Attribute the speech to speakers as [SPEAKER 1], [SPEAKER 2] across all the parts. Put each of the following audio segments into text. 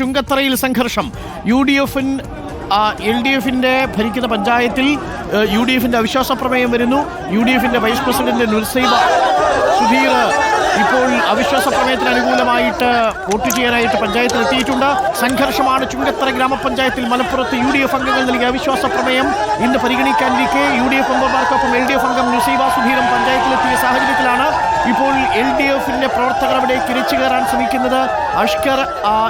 [SPEAKER 1] ചുങ്കത്തറയിൽ സംഘർഷം. U D എഫിൻ L D എഫിന്റെ ഭരിക്കുന്ന പഞ്ചായത്തിൽ യു ഡി എഫിന്റെ അവിശ്വാസ പ്രമേയം വരുന്നു. യു ഡി എഫിന്റെ വൈസ് പ്രസിഡന്റ് നുർസൈബ സുധീർ ഇപ്പോൾ അവിശ്വാസ പ്രമേയത്തിന് അനുകൂലമായിട്ട് വോട്ട് ചെയ്യാനായിട്ട് പഞ്ചായത്തിൽ എത്തിയിട്ടുണ്ട്. സംഘർഷമാണ് ചുങ്കത്തറ ഗ്രാമപഞ്ചായത്തിൽ മലപ്പുറത്ത് യു ഡി എഫ് അംഗങ്ങൾ നൽകിയ അവിശ്വാസ പ്രമേയം. ഇന്ന് പരിഗണിക്കാനിരിക്കെ യു ഡി എഫ് അംഗമാർക്കൊപ്പം എൽ ഡി എഫ് അംഗം നുസൈബ സുധീരം പഞ്ചായത്തിലെത്തിയ സാഹചര്യത്തിലാണ് ഇപ്പോൾ എൽ ഡി എഫിന്റെ പ്രവർത്തകർ അവിടെ തിരിച്ചു കയറാൻ ശ്രമിക്കുന്നത്. അഷ്കർ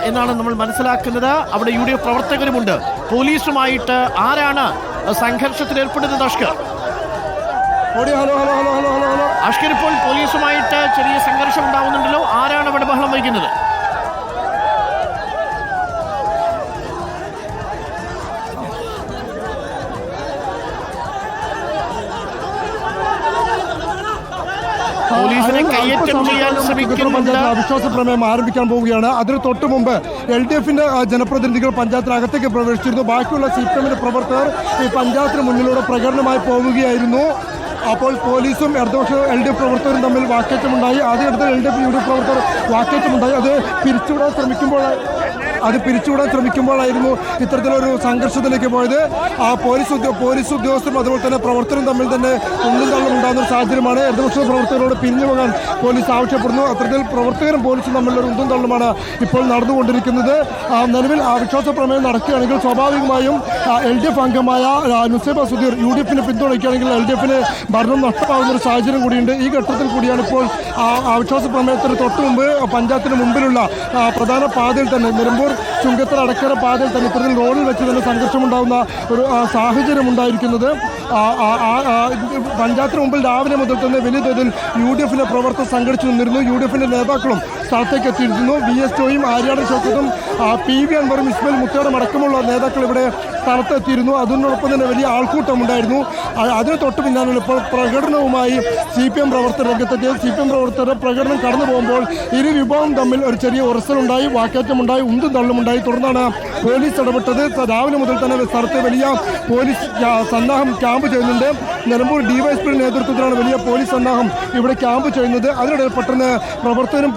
[SPEAKER 1] എന്നാണ് നമ്മൾ മനസ്സിലാക്കുന്നത്. അവിടെ യു ഡി എഫ് പ്രവർത്തകരുമുണ്ട്. പോലീസുമായിട്ട് ആരാണ് സംഘർഷത്തിൽ ഏർപ്പെടുന്നത് അഷ്കർ? അഷ്കർ ഇപ്പോൾ പോലീസുമായിട്ട് സംഘർഷം ഉണ്ടാവുന്നുണ്ടല്ലോ? ആരാണ് അവിടെ ബഹളം വഹിക്കുന്നത്? പോലീസിനെ കയ്യേറ്റം ചെയ്യാൻ ശ്രമിക്കുന്നുണ്ട്.
[SPEAKER 2] പഞ്ചായത്ത് അവിശ്വാസ പ്രമേയം ആരംഭിക്കാൻ പോവുകയാണ്. അതിന് തൊട്ട് മുമ്പ് എൽ ഡി എഫിന്റെ ജനപ്രതിനിധികൾ പഞ്ചായത്തിനകത്തേക്ക് പ്രവേശിച്ചിരുന്നു. ബാക്കിയുള്ള സി പി എമ്മിന്റെ പ്രവർത്തകർ ഈ പഞ്ചായത്തിന് മുന്നിലൂടെ പ്രകടനമായി പോവുകയായിരുന്നു. അപ്പോൾ പോലീസും ഇടതുപക്ഷ എൽ ഡി എഫ് പ്രവർത്തകരും തമ്മിൽ വാക്കേറ്റമുണ്ടായി. ആദ്യ ആദ്യഘട്ടത്തിൽ L D F U D F പ്രവർത്തകർ വാക്കേറ്റമുണ്ടായി. അത് പിരിച്ചുവിടാൻ ശ്രമിക്കുമ്പോൾ അത് പിരിച്ചുവിടാൻ ശ്രമിക്കുമ്പോഴായിരുന്നു ഇത്തരത്തിലൊരു സംഘർഷത്തിലേക്ക് പോയത്. ആ പോലീസ് പോലീസ് ഉദ്യോഗസ്ഥരും അതുപോലെ തന്നെ പ്രവർത്തനം തമ്മിൽ തന്നെ ഒന്നും തള്ളും ഉണ്ടാകുന്ന ഒരു സാഹചര്യമാണ്. ഇടതുപക്ഷ പ്രവർത്തകരോട് പിരിഞ്ഞു പോകാൻ പോലീസ് ആവശ്യപ്പെടുന്നു. അത്തരത്തിൽ പ്രവർത്തകരും പോലീസും തമ്മിലുള്ള ഉന്തും തള്ളുമാണ് ഇപ്പോൾ നടന്നുകൊണ്ടിരിക്കുന്നത്. നിലവിൽ വിശ്വാസ പ്രമേയം നടക്കുകയാണെങ്കിൽ സ്വാഭാവികമായും എൽ ഡി എഫ് അംഗമായ നുസൈബ സുധീർ യു ഡി എഫിനെ പിന്തുണയ്ക്കുകയാണെങ്കിൽ എൽ ഡി എഫിന് ഭരണം നഷ്ടമാകുന്ന ഒരു സാഹചര്യം കൂടിയുണ്ട്. ഈ ഘട്ടത്തിൽ കൂടിയാണ് ഇപ്പോൾ ആ ആ വിശ്വാസ പ്രമേയത്തിന് തൊട്ട് മുമ്പ് പഞ്ചായത്തിന് മുമ്പിലുള്ള പ്രധാന പാതയിൽ തന്നെ നിലമ്പൂർ ചുങ്കത്തറ അടക്കര പാതയിൽ തന്നെ ഇത്തരത്തിൽ റോഡിൽ വെച്ച് തന്നെ സംഘർഷമുണ്ടാകുന്ന ഒരു സാഹചര്യം ഉണ്ടായിരിക്കുന്നത്. പഞ്ചായത്തിന് മുമ്പിൽ രാവിലെ മുതൽ തന്നെ വലിയ തോതിൽ യു ഡി എഫിലെ പ്രവർത്തകർ സംഘടിച്ചു നിന്നിരുന്നു. യു ഡി എഫിന്റെ നേതാക്കളും സ്ഥലത്തേക്ക് എത്തിയിരുന്നു. വി എസ് ടോയും ആര്യാടൻ ചോക്കത്തും പി വി അൻവറും ഇസ്മയിൽ മുത്തോടും അടക്കമുള്ള നേതാക്കൾ ഇവിടെ സ്ഥലത്തെത്തിയിരുന്നു. അതിനോടൊപ്പം തന്നെ വലിയ ആൾക്കൂട്ടം ഉണ്ടായിരുന്നു ആ- അതിന് തൊട്ട് പിന്നാലെ ഇപ്പോൾ പ്രകടനവുമായി സി പി എം പ്രവർത്തകർ രംഗത്തെത്തിയത് സി പി എം പ്രവർത്തകരുടെ പ്രകടനം കടന്നു പോകുമ്പോൾ ഇരു വിഭാഗം തമ്മിൽ ഒരു ചെറിയ ഉറസലുണ്ടായി വാക്കേറ്റമുണ്ടായി ഉന്തും തള്ളുമുണ്ടായി. തുടർന്നാണ് പോലീസ് ഇടപെട്ടത്. രാവിലെ മുതൽ തന്നെ സ്ഥലത്ത് വലിയ പോലീസ് സന്നാഹം ക്യാമ്പ് ചെയ്യുന്നുണ്ട്. നിലമ്പൂർ ഡിവൈഎസ്പിയുടെ നേതൃത്വത്തിലാണ് വലിയ പോലീസ് സന്നാഹം ഇവിടെ ക്യാമ്പ് ചെയ്യുന്നത്. അതിനിടയിൽ പെട്ടെന്ന് പ്രവർത്തകരും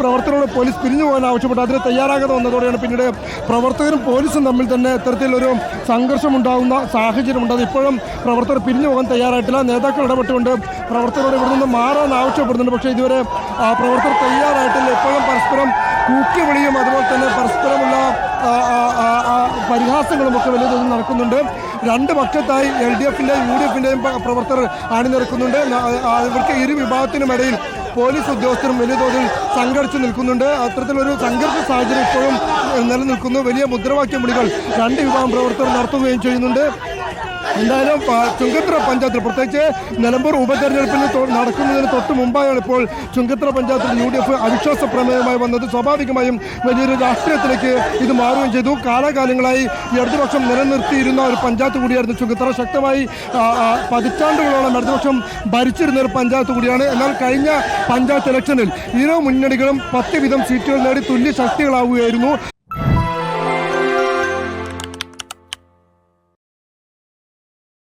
[SPEAKER 2] പ്രവർത്തകരോട് പോലീസ് പിരിഞ്ഞു പോകാൻ ആവശ്യപ്പെട്ടു അതിന് തയ്യാറാകാതെ വന്നതോടെയാണ് പിന്നീട് പ്രവർത്തകരും പോലീസും തമ്മിൽ തന്നെ ഇത്തരത്തിലൊരു സംഘർഷം ഉണ്ടാകുന്ന സാഹചര്യമുണ്ട്. അത് ഇപ്പോഴും പ്രവർത്തകർ പിരിഞ്ഞു പോകാൻ തയ്യാറായിട്ടില്ല. നേതാക്കൾ ഇടപെട്ടുകൊണ്ട് പ്രവർത്തകരോട് ഇവിടെ നിന്ന് മാറാൻ ആവശ്യപ്പെടുന്നുണ്ട്. പക്ഷേ ഇതുവരെ പ്രവർത്തകർ തയ്യാറായിട്ടില്ല. ഇപ്പോഴും പരസ്പരം കൂക്കി വിളിയും അതുപോലെ തന്നെ പരസ്പരമുള്ള പരിഹാസങ്ങളും ഒക്കെ വലിയ തോതിൽ നടക്കുന്നുണ്ട്. രണ്ട് പക്ഷത്തായി എൽ ഡി എഫിന്റെയും യു ഡി എഫിന്റെയും പ്രവർത്തകർ അണിനിരക്കുന്നുണ്ട്. ഇവർക്ക് ഇരു വിഭാഗത്തിനുമിടയിൽ പോലീസ് ഉദ്യോഗസ്ഥരും വലിയ തോതിൽ സംഘടിച്ച് നിൽക്കുന്നുണ്ട്. അത്തരത്തിലൊരു സംഘർഷ സാഹചര്യം ഇപ്പോഴും നിലനിൽക്കുന്നു വലിയ മുദ്രാവാക്യം വിളികൾ രണ്ട് വിഭാഗം പ്രവർത്തകർ നടത്തുകയും ചെയ്യുന്നുണ്ട്. എന്തായാലും ചുങ്കത്ര പഞ്ചായത്തിൽ പ്രത്യേകിച്ച് നിലമ്പൂർ ഉപതെരഞ്ഞെടുപ്പിന് തൊ- നടക്കുന്നതിന് തൊട്ട് മുമ്പായാണ് ഇപ്പോൾ ചുങ്കത്തറ പഞ്ചായത്തിൽ യു ഡി എഫ് അവിശ്വാസ പ്രമേയമായി വന്നത്. സ്വാഭാവികമായും വലിയൊരു രാഷ്ട്രീയത്തിലേക്ക് ഇത് മാറുകയും ചെയ്തു. കാലാകാലങ്ങളായി ഇടതുപക്ഷം നിലനിർത്തിയിരുന്ന ഒരു പഞ്ചായത്ത് കൂടിയായിരുന്നു ചുങ്കത്തറ ശക്തമായി പതിറ്റാണ്ടുകളോളം ഇടതുപക്ഷം ഭരിച്ചിരുന്ന ഒരു പഞ്ചായത്ത് കൂടിയാണ്. എന്നാൽ കഴിഞ്ഞ പഞ്ചായത്ത് ഇലക്ഷനിൽ ഇരു മുന്നണികളും പത്ത് വീതം സീറ്റുകൾ നേടി തുല്യ ശക്തികളാവുകയായിരുന്നു.